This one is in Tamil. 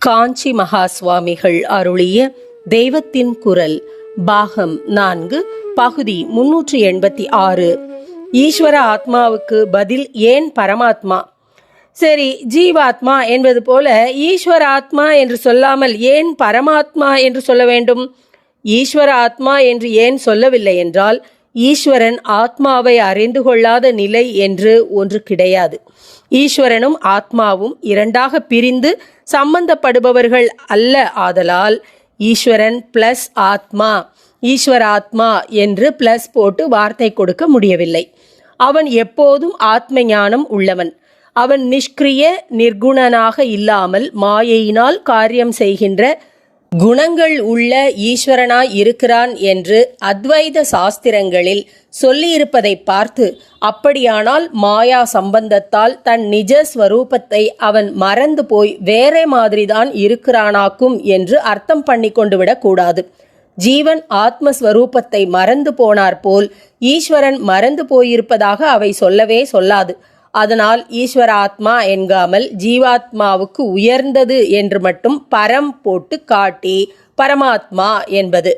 காஞ்சி மகா சுவாமிகள் அருளிய தெய்வத்தின் குரல் பாகம் நான்கு பகுதி முன்னூற்றி எண்பத்தி ஆறு. ஈஸ்வர ஆத்மாவுக்கு பதில் ஏன் பரமாத்மா? சரி ஜீவாத்மா என்பது போல ஈஸ்வர ஆத்மா என்று சொல்லாமல் ஏன் பரமாத்மா என்று சொல்ல வேண்டும்? ஈஸ்வர ஆத்மா என்று ஏன் சொல்லவில்லை என்றால் ஈஸ்வரன் ஆத்மாவை அறிந்து கொள்ளாத நிலை என்று ஒன்று கிடையாது. ஈஸ்வரனும் ஆத்மாவும் இரண்டாக பிரிந்து சம்பந்தப்படுபவர்கள் அல்ல ஆதலால் ஈஸ்வரன் பிளஸ் ஆத்மா ஈஸ்வராத்மா என்று பிளஸ் போட்டு வார்த்தை கொடுக்க முடியவில்லை. அவன் எப்போதும் ஆத்ம ஞானம் உள்ளவன். அவன் நிஷ்கிரிய நிர்குணனாக இல்லாமல் மாயையினால் காரியம் செய்கின்ற குணங்கள் உள்ள ஈஸ்வரனாய் இருக்கிறான் என்று அத்வைத சாஸ்திரங்களில் சொல்லியிருப்பதை பார்த்து அப்படியானால் மாயா சம்பந்தத்தால் தன் நிஜ ஸ்வரூபத்தை அவன் மறந்து போய் வேறே மாதிரிதான் இருக்கிறானாக்கும் என்று அர்த்தம் பண்ணி கொண்டு விடக்கூடாது ஜீவன் ஆத்மஸ்வரூபத்தை மறந்து போனார் போல் ஈஸ்வரன் மறந்து போயிருப்பதாக அவை சொல்லவே சொல்லாது. அதனால் ஈஸ்வராத்மா என்காமல் ஜீவாத்மாவுக்கு உயர்ந்தது என்று மட்டும் பரம் போட்டு காட்டி பரமாத்மா என்பது.